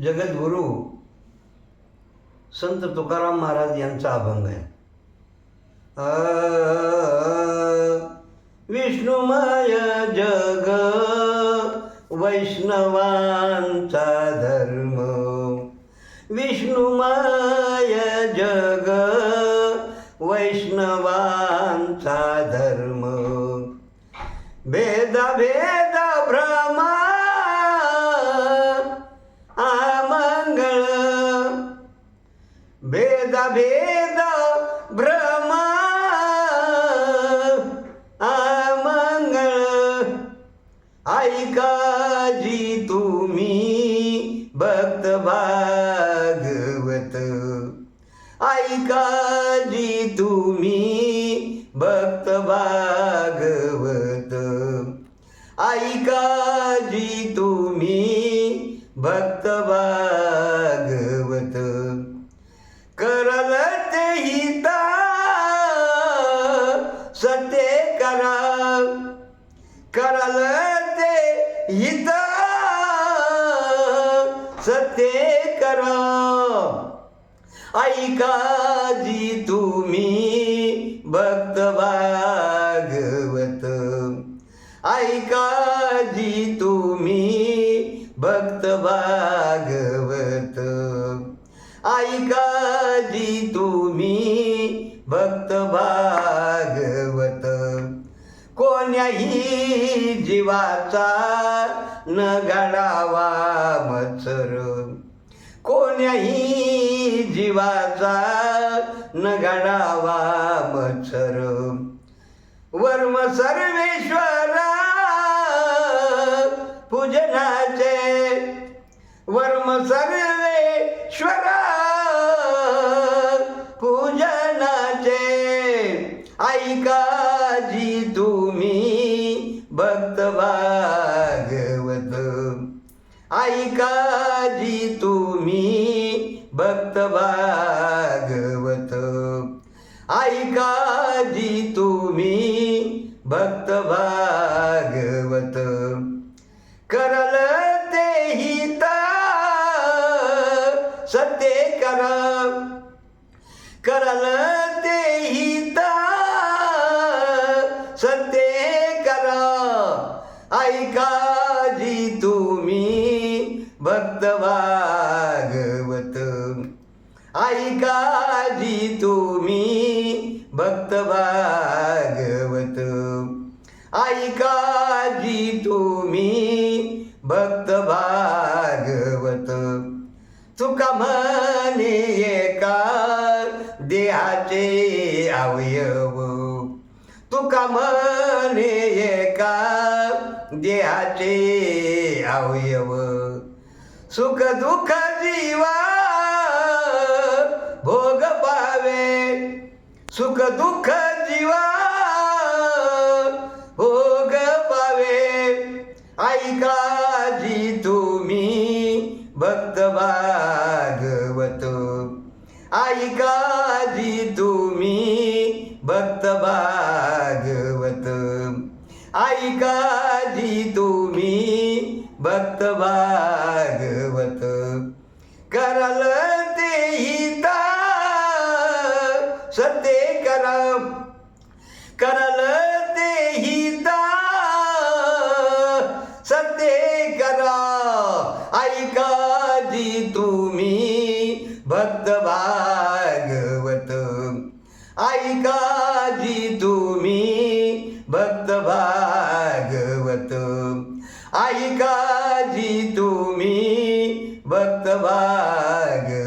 जगद्गुरू संत तुकाराम महाराज यांचा अभंग आहे. विष्णुमय जग वैष्णवांचा धर्म. विष्णुमय जग वैष्णवांचा धर्म. भेदाभेद भेद भेद भ्रमा आमंगळ ऐका जी तुम्ही भक्त भागवत. ऐका जी तुम्ही भक्त भागवत. ऐका जी तुम्ही भक्त भाग हिता सत्य करा करल ते हित सत्य करा ऐका जी तुम्ही भक्त भागवत. ऐका जी तुम्ही भक्त भागवत भागवत. कोण्याही जीवाचा न घडावा मत्सर. कोण्याही जीवाचा न घडावा मत्सर. वर्म सर्व भक्त भागवत ऐका जी तुम्ही भक्त भागवत ऐका जी तुम्ही भक्त भागवत करल ते हिता सत्य करा। करल जी तुम्ही भक्त भागवत. ऐका जी तुम्ही भक्त भागवत. तुका म्हणे एका देहाचे अवयव. तुका म्हणे एका देहाचे अवयव. सुख दुःख जीवा भोग पा सुख दुःख जीवा भोग पावे. ऐकाजी तुम्ही भक्त भागवत. ऐकाजी तुम्ही भक्त भागवत. ऐकाजी तुम्ही भक्त भागवत. करल करल ते हिता सत्य करा ऐका जी तुम्ही भक्त भागवत. ऐका जी तुम्ही भक्त भागवत. ऐका जी तुम्ही भक्त भागवत.